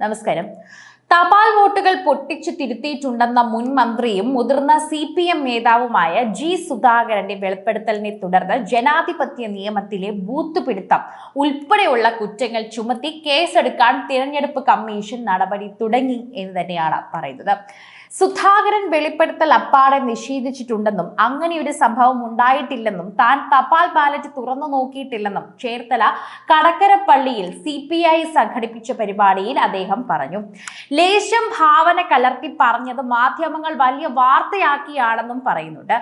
നമസ്കാരം. തപാൽ വോട്ടുകൾ പൊട്ടിച്ചു തിരുത്തിയിട്ടുണ്ടെന്ന മുൻ മന്ത്രിയും മുതിർന്ന സി പി എം നേതാവുമായ ജി സുധാകരന്റെ വെളിപ്പെടുത്തലിനെ തുടർന്ന് ജനാധിപത്യ നിയമത്തിലെ ബൂത്ത് പിടുത്തം ഉൾപ്പെടെയുള്ള കുറ്റങ്ങൾ ചുമത്തി കേസെടുക്കാൻ തിരഞ്ഞെടുപ്പ് കമ്മീഷൻ നടപടി തുടങ്ങി എന്ന് തന്നെയാണ് പറയുന്നത്. സുധാകരൻ വെളിപ്പെടുത്തൽ അപ്പാടെ നിഷേധിച്ചിട്ടുണ്ടെന്നും അങ്ങനെയൊരു സംഭവം ഉണ്ടായിട്ടില്ലെന്നും താൻ തപാൽ ബാലറ്റ് തുറന്നു നോക്കിയിട്ടില്ലെന്നും ചേർത്തല കടക്കരപ്പള്ളിയിൽ സി പി ഐ സംഘടിപ്പിച്ച പരിപാടിയിൽ അദ്ദേഹം പറഞ്ഞു. ലേശം ഭാവന കലർത്തി പറഞ്ഞത് മാധ്യമങ്ങൾ വലിയ വാർത്തയാക്കിയാണെന്നും പറയുന്നുണ്ട്.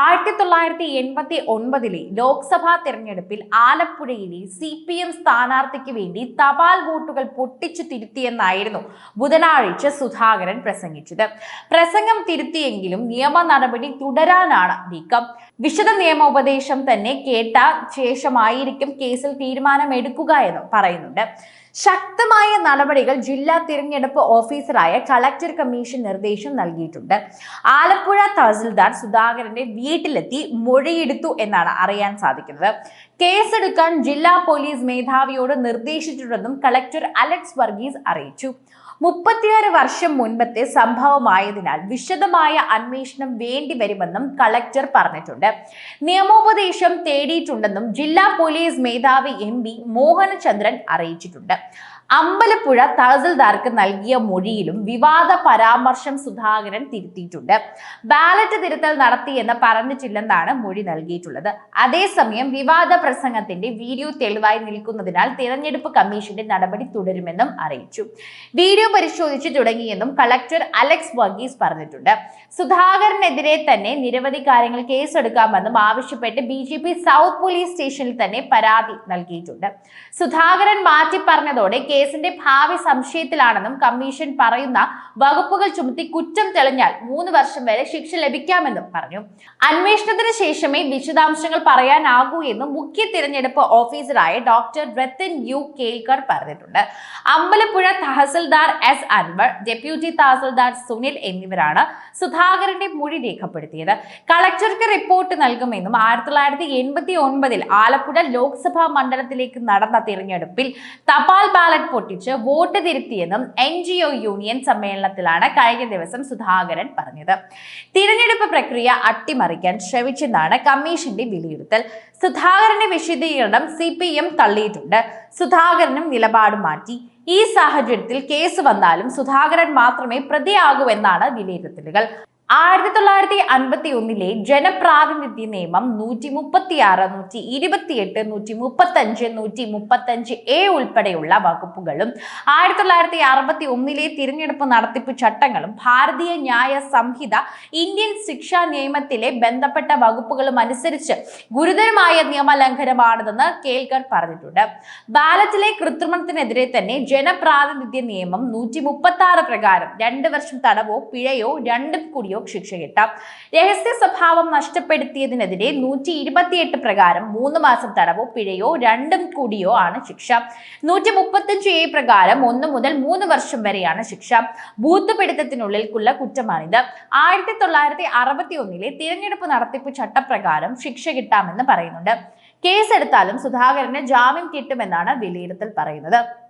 ആയിരത്തി തൊള്ളായിരത്തി എൺപത്തി ഒൻപതിലെ ലോക്സഭാ തെരഞ്ഞെടുപ്പിൽ ആലപ്പുഴയിലെ സി പി എം സ്ഥാനാർത്ഥിക്ക് വേണ്ടി തപാൽ വോട്ടുകൾ പൊട്ടിച്ചു തിരുത്തിയെന്നായിരുന്നു ബുധനാഴ്ച സുധാകരൻ പ്രസംഗിച്ചത്. പ്രസംഗം തിരുത്തിയെങ്കിലും നിയമ നടപടി തുടരാനാണ് നീക്കം. വിശദ നിയമോപദേശം തന്നെ കേട്ട ശേഷമായിരിക്കും കേസിൽ തീരുമാനമെടുക്കുക എന്നും പറയുന്നുണ്ട്. ശക്തമായ നടപടികൾ ജില്ലാ തിരഞ്ഞെടുപ്പ് ഓഫീസറായ കളക്ടർ കമ്മീഷൻ നിർദ്ദേശം നൽകിയിട്ടുണ്ട്. ആലപ്പുഴ തഹസിൽദാർ സുധാകരന്റെ വീട്ടിലെത്തി മൊഴിയെടുത്തു എന്നാണ് അറിയാൻ സാധിക്കുന്നത്. കേസെടുക്കാൻ ജില്ലാ പോലീസ് മേധാവിയോട് നിർദ്ദേശിച്ചിട്ടുണ്ടെന്നും കളക്ടർ അലക്സ് വർഗീസ് അറിയിച്ചു. മുപ്പത്തിയാറ് വർഷം മുൻപത്തെ സംഭവമായതിനാൽ വിശദമായ അന്വേഷണം വേണ്ടിവരുമെന്നും കളക്ടർ പറഞ്ഞിട്ടുണ്ട്. നിയമോപദേശം തേടിയിട്ടുണ്ടെന്നും ജില്ലാ പോലീസ് മേധാവി എം പി മോഹനചന്ദ്രൻ അറിയിച്ചിട്ടുണ്ട്. അമ്പലപ്പുഴ തഹസിൽദാർക്ക് നൽകിയ മൊഴിയിലും വിവാദ പരാമർശം സുധാകരൻ തിരുത്തിയിട്ടുണ്ട്. ബാലറ്റ് തിരുത്തൽ നടത്തിയെന്ന് പറഞ്ഞിട്ടില്ലെന്നാണ് മൊഴി നൽകിയിട്ടുള്ളത്. അതേസമയം വിവാദ പ്രസംഗത്തിന്റെ വീഡിയോ തെളിവായി നിൽക്കുന്നതിനാൽ തിരഞ്ഞെടുപ്പ് കമ്മീഷന്റെ നടപടി തുടരുമെന്നും അറിയിച്ചു. വീഡിയോ പരിശോധിച്ചു തുടങ്ങിയെന്നും കളക്ടർ അലക്സ് വർഗീസ് പറഞ്ഞിട്ടുണ്ട്. സുധാകരനെതിരെ തന്നെ നിരവധി കാര്യങ്ങൾ കേസെടുക്കാമെന്നും ആവശ്യപ്പെട്ട് B J P south police സ്റ്റേഷനിൽ തന്നെ പരാതി നൽകിയിട്ടുണ്ട്. സുധാകരൻ മാറ്റി പറഞ്ഞതോടെ കേസിന്റെ ഭാവി സംശയത്തിലാണെന്നും കമ്മീഷൻ പറയുന്ന വകുപ്പുകൾ ചുമത്തി കുറ്റം തെളിഞ്ഞാൽ മൂന്ന് വർഷം വരെ ശിക്ഷ ലഭിക്കാമെന്നും പറഞ്ഞു. അന്വേഷണത്തിന് ശേഷമേ വിശദാംശങ്ങൾ പറയാനാകൂ എന്നും മുഖ്യ തിരഞ്ഞെടുപ്പ് ഓഫീസറായ ഡോക്ടർ രത്തൻ യു കേൽക്കർ പറഞ്ഞിട്ടുണ്ട്. അമ്പലപ്പുഴ തഹസിൽദാർ എസ് അൻവർ ഡെപ്യൂട്ടി തഹസിൽദാർ സുനിൽ എന്നിവരാണ് സുധാകരന്റെ മൊഴി രേഖപ്പെടുത്തിയത്. കളക്ടർക്ക് റിപ്പോർട്ട് നൽകുമെന്നും ആയിരത്തി തൊള്ളായിരത്തി എൺപത്തി ഒൻപതിൽ ആലപ്പുഴ ലോക്സഭാ മണ്ഡലത്തിലേക്ക് നടന്ന തിരഞ്ഞെടുപ്പിൽ തപാൽ ബാലറ്റ് പൊട്ടിച്ച് വോട്ട് തിരുത്തിയെന്നും എൻ ജി ഒ യൂണിയൻ സമ്മേളനത്തിലാണ് കഴിഞ്ഞ ദിവസം സുധാകരൻ പറഞ്ഞത്. തിരഞ്ഞെടുപ്പ് പ്രക്രിയ അട്ടിമറിക്കാൻ ശ്രമിച്ചെന്നാണ് കമ്മീഷന്റെ വിലയിരുത്തൽ. സുധാകരന്റെ വിശദീകരണം സി പി എം തള്ളിയിട്ടുണ്ട്. സുധാകരനും നിലപാട് മാറ്റി. ഈ സാഹചര്യത്തിൽ കേസ് വന്നാലും സുധാകരൻ മാത്രമേ പ്രതിയാകൂ എന്നാണ് വിലയിരുത്തലുകൾ. ആയിരത്തി തൊള്ളായിരത്തി അൻപത്തി ഒന്നിലെ ജനപ്രാതിനിധ്യ നിയമം നൂറ്റി മുപ്പത്തി ആറ് നൂറ്റി ഇരുപത്തിയെട്ട് നൂറ്റി മുപ്പത്തഞ്ച് നൂറ്റി മുപ്പത്തഞ്ച് എ ഉൾപ്പെടെയുള്ള വകുപ്പുകളും ആയിരത്തി തൊള്ളായിരത്തി അറുപത്തി ഒന്നിലെ തിരഞ്ഞെടുപ്പ് നടത്തിപ്പ് ചട്ടങ്ങളും ഭാരതീയ ന്യായ സംഹിത ഇന്ത്യൻ ശിക്ഷാ നിയമത്തിലെ ബന്ധപ്പെട്ട വകുപ്പുകളും അനുസരിച്ച് ഗുരുതരമായ നിയമലംഘനമാണിതെന്ന് കേൽക്കർ പറഞ്ഞിട്ടുണ്ട്. ബാലറ്റിലെ കൃത്രിമത്തിനെതിരെ തന്നെ ജനപ്രാതിനിധ്യ നിയമം നൂറ്റി മുപ്പത്തി ആറ് പ്രകാരം രണ്ട് വർഷം തടവോ പിഴയോ രണ്ടും കൂടിയോ ശിക്ഷ കിട്ടാം. രഹസ്യ സ്വഭാവം നഷ്ടപ്പെടുത്തിയതിനെതിരെ നൂറ്റി ഇരുപത്തിയെട്ട് പ്രകാരം മൂന്ന് മാസം തടവോ പിഴയോ രണ്ടും കൂടിയോ ആണ് ശിക്ഷ. നൂറ്റി മുപ്പത്തഞ്ച് എ പ്രകാരം ഒന്ന് മുതൽ മൂന്ന് വർഷം വരെയാണ് ശിക്ഷ. ബൂത്ത് പിടുത്തത്തിനുള്ളിൽക്കുള്ള കുറ്റമാണിത്. ആയിരത്തി തൊള്ളായിരത്തി അറുപത്തി ഒന്നിലെ തിരഞ്ഞെടുപ്പ് നടത്തിപ്പ് ചട്ടപ്രകാരം ശിക്ഷ കിട്ടാമെന്ന് പറയുന്നുണ്ട്. കേസെടുത്താലും സുധാകരന് ജാമ്യം കിട്ടുമെന്നാണ് വിലയിരുത്തൽ പറയുന്നത്.